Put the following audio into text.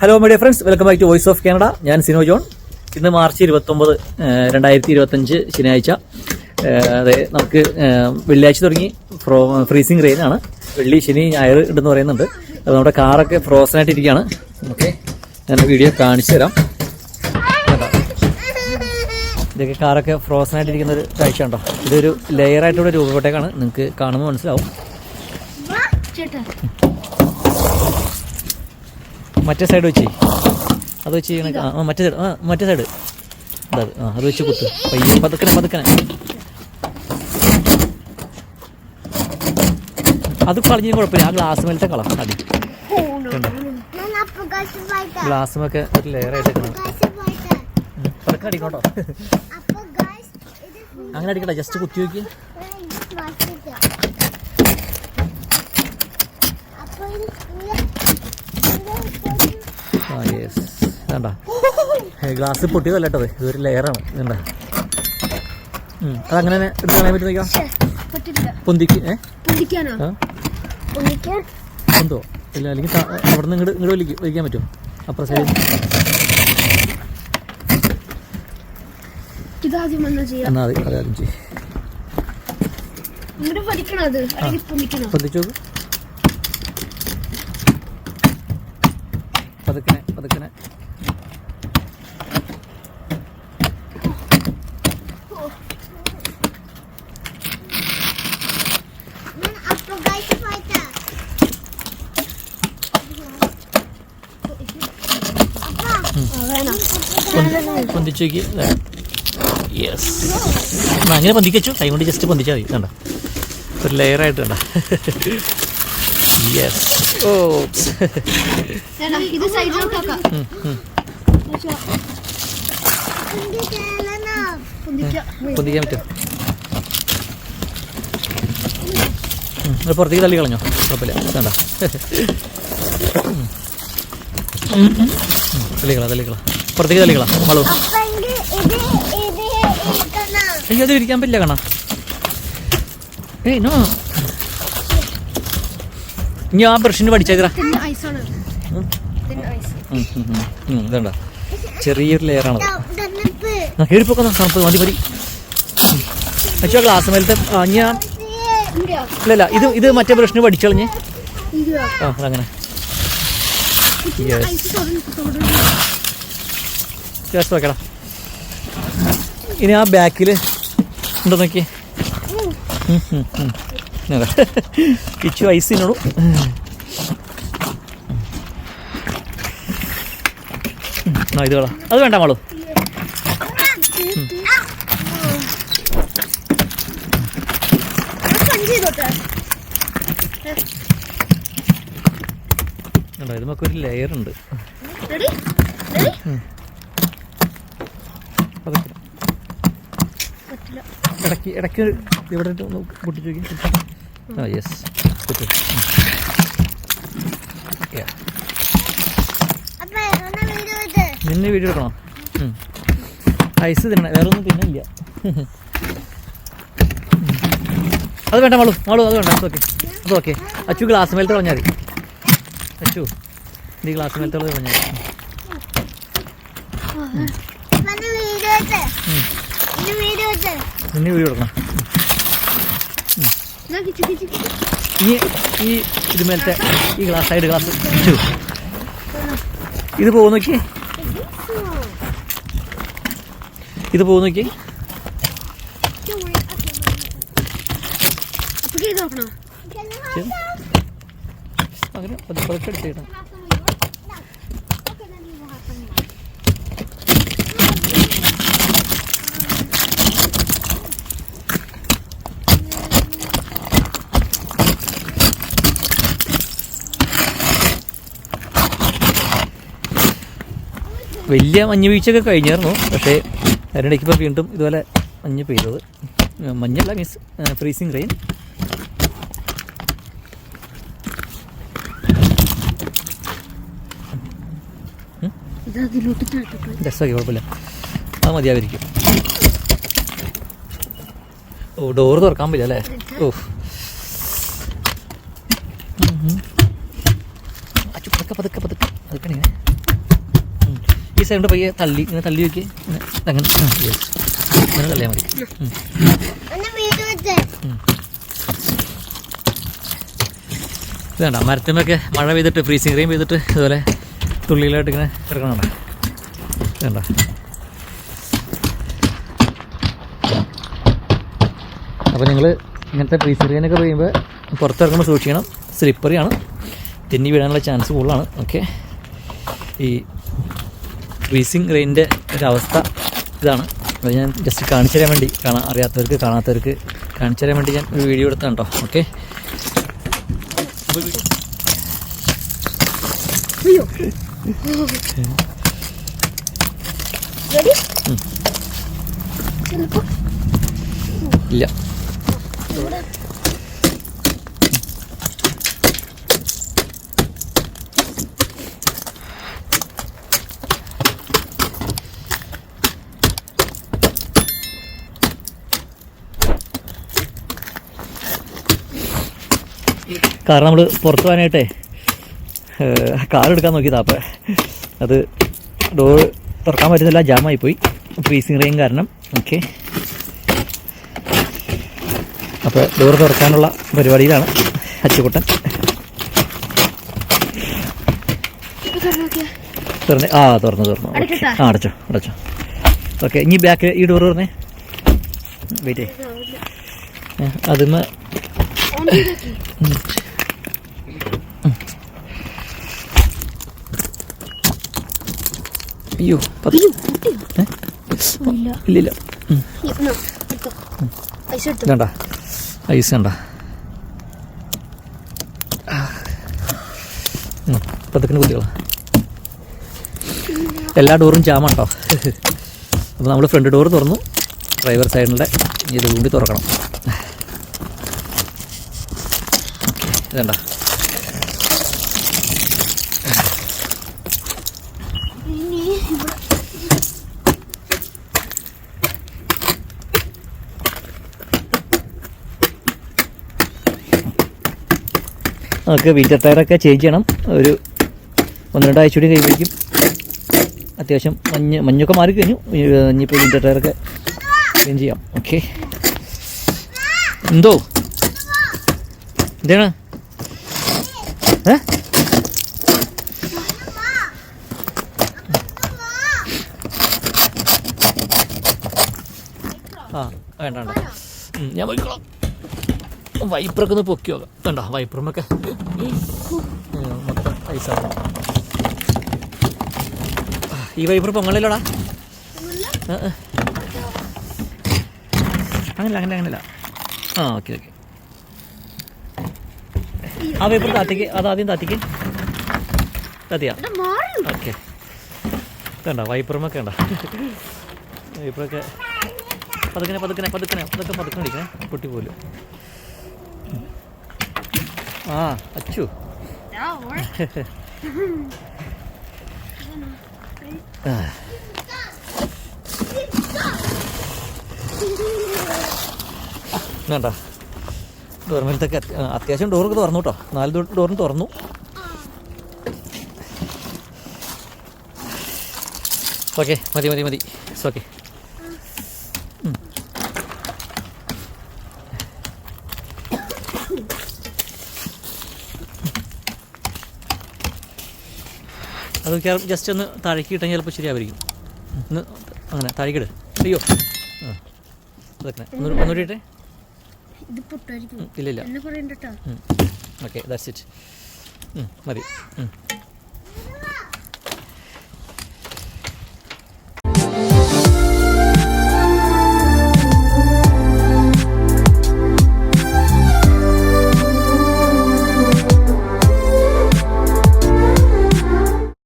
Hello media friends welcome back to Voice of Canada ഞാൻ Sino John. ഇന്ന് March ഇരുപത്തൊമ്പത് രണ്ടായിരത്തി ഇരുപത്തഞ്ച് ശനിയാഴ്ച. അതെ നമുക്ക് വെള്ളിയാഴ്ച തുടങ്ങി. ഫ്രോ ഫ്രീസിങ് റെയിൻ ആണ്. വെള്ളി ശനി ഞായർ ഉണ്ടെന്ന് പറയുന്നുണ്ട്. അത് നമ്മുടെ കാറൊക്കെ ഫ്രോസൺ ആയിട്ടിരിക്കുകയാണ്. ഓക്കെ ഞാൻ വീഡിയോ കാണിച്ചു തരാം? ഇതൊക്കെ കാറൊക്കെ ഫ്രോസൺ ആയിട്ടിരിക്കുന്ന ഒരു കാഴ്ച ഉണ്ടോ ഇതൊരു ലെയറായിട്ടുള്ള രൂപപ്പെട്ടേക്കാണ്. നിങ്ങൾക്ക് കാണുമ്പോൾ മനസ്സിലാവും. മറ്റേ സൈഡ് വെച്ച്. അത് വെച്ച് ചെയ്യണ ആ മറ്റേ സൈഡ് ആ മറ്റേ സൈഡ് അതെ ആ അത് വെച്ച് കുത്ത് പയ്യെ പതുക്കനെ പതുക്കനെ അത് കളഞ്ഞ കുഴപ്പമില്ല. ആ ഗ്ലാസ് മേലത്തെ കളർ അടി. ഗ്ലാസ്സുമൊക്കെ ഒരു പതുക്കെ അടിക്കോട്ടോ അങ്ങനെ അടിക്കട്ടെ ജസ്റ്റ് കുത്തി നോക്കി ആ യെസ് വേണ്ട. ഗ്ലാസ് പൊട്ടിയതല്ല കൊല്ലട്ടത് ഇതൊരു ലെയറാണ് വേണ്ട. അതങ്ങനെ തന്നെ എടുത്ത് കളയാൻ പറ്റുന്ന പൊന്തിക്ക് ഏ? പൊന്തോ? ഇല്ല അല്ലെങ്കിൽ അവിടെ നിന്ന് ഇങ്ങോട്ട് ഇങ്ങോട്ട് വലിക്കും വലിക്കാൻ പറ്റുമോ? അപ്പുറം സൈഡ് എന്നാ അതെ? അതെ അതും ചെയ്യും പൊന്തിച്ചു നോക്ക്. പതുക്കനെ പതുക്കനെ. ആ, വേണം പൊന്തി- പൊന്തിച്ച് നോക്കി യെസ് അങ്ങനെ പൊന്തിക്കച്ചു. കൈ കൊണ്ട് ജസ്റ്റ് പൊന്തിച്ചാൽ മതി. കണ്ട? ഒരു ലെയറായിട്ട് കണ്ട? യെസ് ഓ ചേട്ടാ ഇത് സൈഡിലോട്ട് ആക്കാം പൊന്തിക്കാം പൊന്തിക്കാൻ പറ്റും ഉം, അത് പുറത്തേക്ക് തള്ളി കളഞ്ഞോ കുഴപ്പമില്ല വേണ്ട തള്ളിക്കള തള്ളിക്കള പുറത്തേക്ക് തള്ളിക്കള വളു അയ്യോ അത് ഇരിക്കാൻ പറ്റില്ല കാണാ ഏയ് നോ ഇനി ആ ബ്രഷിന് പഠിച്ചേക്കറ ഇതണ്ട. ചെറിയൊരു ലെയറാണ് ആ കയറിപ്പോക്കുന്ന തണുപ്പ് മതി മതി. അച്ഛാ ഗ്ലാസ് മേലത്തെ ഞാൻ ഇല്ല ഇത് ഇത് മറ്റേ ബ്രഷിന് പഠിച്ചളഞ്ഞ് ആ അങ്ങനെ ചേർത്ത് വെക്കടാ. ഇനി ആ ബാക്കിൽ ഉണ്ടോ നോക്കി കിച്ചു ഐസ് തിന്നോളൂ ആ ഇത് കൊള്ളാം അത് വേണ്ട മോളു. ഇത് നമുക്ക് ഒരു ലെയർ ഉണ്ട്. ഇടയ്ക്ക് ഇടയ്ക്ക് ഇവിടെ ഒന്ന് പൊട്ടിച്ചു നോക്കി. ആ യെസ് നിന്നെ വീഡിയോ എടുക്കണോ. ഐസ് തിന്നണം. വേറെ ഒന്നും തിന്നില്ല അത് വേണ്ട മാളു. മാളു അത് വേണ്ട. ഓക്കെ. അത് ഓക്കെ. അച്ചു ഗ്ലാസ് മേലത്തെ പറഞ്ഞാൽ മതി. അച്ചു നീ ഗ്ലാസ് മേലത്തെ പറഞ്ഞാൽ മതി. നിന്നെ വീഡിയോ എടുക്കണം ഈ ഈ ഇത് മേലത്തെ ഈ ഗ്ലാസ് സൈഡ് ഗ്ലാസ് ഇത് നോക്കി. ഇത് പോകുന്ന നോക്കി. അങ്ങനെ പതുക്കെ പതുക്കെ വലിയ മഞ്ഞ് വീഴ്ചയൊക്കെ കഴിഞ്ഞായിരുന്നു. പക്ഷേ അതിനിടയ്ക്ക് ഇപ്പോൾ വീണ്ടും ഇതുപോലെ മഞ്ഞ് പെയ്തത്. മഞ്ഞല്ല മീൻസ് ഫ്രീസിങ് റെയിൻ രസമൊക്കെ കുഴപ്പമില്ല. അത് മതിയായിരിക്കും. ഓ ഡോർ തുറക്കാൻ പറ്റില്ല അല്ലേ? ഓ പതുക്കെ പതുക്കെ പതുക്കെ. പീസ് ആയതുകൊണ്ട് പയ്യെ തള്ളി ഇങ്ങനെ തള്ളി നോക്കി. അങ്ങനെ അങ്ങനെ തള്ളിയാൽ മതി. വേണ്ട മരത്തുമൊക്കെ മഴ പെയ്തിട്ട് ഫ്രീസിങ് ക്രീം പെയ്തിട്ട് ഇതുപോലെ തുള്ളിയിലായിട്ട് ഇങ്ങനെ കിടക്കണണ്ട വേണ്ട അപ്പോൾ നിങ്ങൾ ഇങ്ങനത്തെ ഫ്രീസിങ് റെയിനൊക്കെ പെയ്യുമ്പോൾ പുറത്തിറങ്ങുമ്പോൾ സൂക്ഷിക്കണം. സ്ലിപ്പറിയാണ് തിന്നി വീഴാനുള്ള ചാൻസ് കൂടുതലാണ്. ഓക്കെ ഈ ഫ്രീസിങ് റെയിനിന്റെ ഒരവസ്ഥ ഇതാണ്. അത് ഞാൻ ജസ്റ്റ് കാണിച്ചു തരാൻ വേണ്ടി കാണാൻ അറിയാത്തവർക്ക് കാണാത്തവർക്ക് കാണിച്ചു തരാൻ വേണ്ടി ഞാൻ ഒരു വീഡിയോ എടുത്താണ് കേട്ടോ ഓക്കെ ഇല്ല. കാരണം നമ്മൾ പുറത്ത് പോകാനായിട്ടേ കാർ എടുക്കാൻ നോക്കിയതാ അപ്പം. അത് ഡോർ തുറക്കാൻ പറ്റുന്നില്ല ജാമായി പോയി ഫ്രീസിങ് റെയിൻ കാരണം. ഓക്കെ അപ്പോൾ ഡോർ തുറക്കാനുള്ള പരിപാടിയിലാണ് അച്ചുകുട്ടൻ. തുറന്നേ ആ തുറന്നു തുറന്നു? ആ അടച്ചോ അടച്ചോ. ഓക്കെ ഇനി ബാക്ക് ഈ ഡോർ തുറന്നേ. വെയിറ്റ് അതിന് അയ്യോ ഇല്ലില്ല. വേണ്ട. ഐസ് കണ്ട പതുക്കിന് കുട്ടികളാ എല്ലാ ഡോറും ജാമാട്ടോ. അപ്പോൾ നമ്മൾ ഫ്രണ്ട് ഡോർ തുറന്നു. ഡ്രൈവർ സൈഡിന്റെ ഇത് കൂടി തുറക്കണം. ഇതണ്ട ഇനി ഇവിടെ നമുക്ക് വിന്റർ ടയറൊക്കെ ചേഞ്ച് ചെയ്യണം. ഒരു ഒന്ന് രണ്ടാഴ്ച കൂടി കഴിയുമ്പോഴേക്കും അത്യാവശ്യം മഞ്ഞ് മഞ്ഞൊക്കെ മാറി കഴിഞ്ഞു. ഇനിയിപ്പോൾ വിന്റർ ടയറൊക്കെ ചേഞ്ച് ചെയ്യാം. ഓക്കെ എന്തോ? എന്താണ്? ആ വേണ്ട വേണ്ട. ഞാൻ പോയിക്കോളാം. വൈപ്പറൊക്കെ ഒന്ന് പൊക്കി നോക്കാം. കണ്ടോ വൈപ്പറുമൊക്കെ മൊത്തം ഐസാണ് ഈ വൈബർ പൊങ്ങലല്ലോടാ. അങ്ങനല്ല അങ്ങനെ അങ്ങനല്ല. ആ ഓക്കെ ഓക്കെ. ആ വൈബർ താത്തിക്ക് അത് ആദ്യം താത്തിക്ക്. താത്തിയാ? ഓക്കെ. കണ്ട വൈപ്പറുമൊക്കെ വേണ്ട വൈപ്പറൊക്കെ പതുക്കനെ പതുക്കനെ പതുക്കനെ പതുക്കെ പതുക്കനെ അടിക്കണേ പൊട്ടി പോലും. ആ അച്ചു. വേണ്ട. ഡോർമെലത്തൊക്കെ അത്യാവശ്യം ഡോറൊക്കെ തുറന്നു കേട്ടോ നാല് ഡോറും തുറന്നു. ഓക്കെ മതി മതി മതി. ഓക്കെ അത് ജസ്റ്റ് ഒന്ന് താഴേക്ക് ഇട്ടാൽ ചിലപ്പോൾ ശരിയാവായിരിക്കും. ഒന്ന് അങ്ങനെ താഴേക്കിട് അയ്യോ. ആ. അതൊക്കെ ഒന്നുകൂടി ഒന്നുകൂടി ഇട്ടേ? ഇത് പൊട്ടായിരിക്കും. ഇല്ല ഇല്ല എന്നെ പറയണ്ട കേട്ടോ. ഓക്കെ ദാറ്റ്സ് ഇറ്റ് മതി.